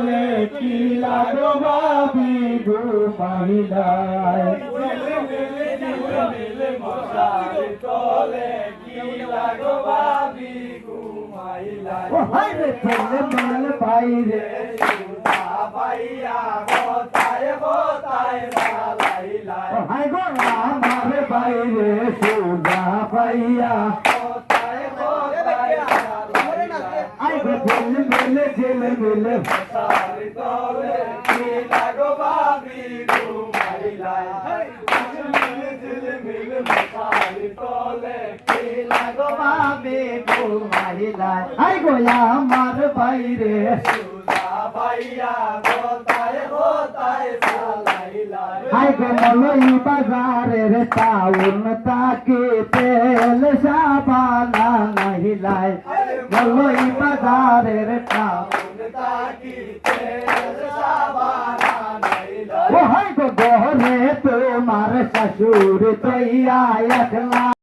তলে কি লাগো ভাবি গো মহিলায় ও হাই রে ছেলে মেলে ভাই রে। ও হাই গো আমার ভাই রে সুদা পাইয়া। আই গো ছেলে মেলে ছেলে মেলে আই গো আমার ভাই রে আই গো মলই বাজারের টাউন তাকে তেল সাবানা নাহিলায়। মলই বাজারের টাউন ও হাই গো গহরে তোমার শ্বশুর তৈয়া একলা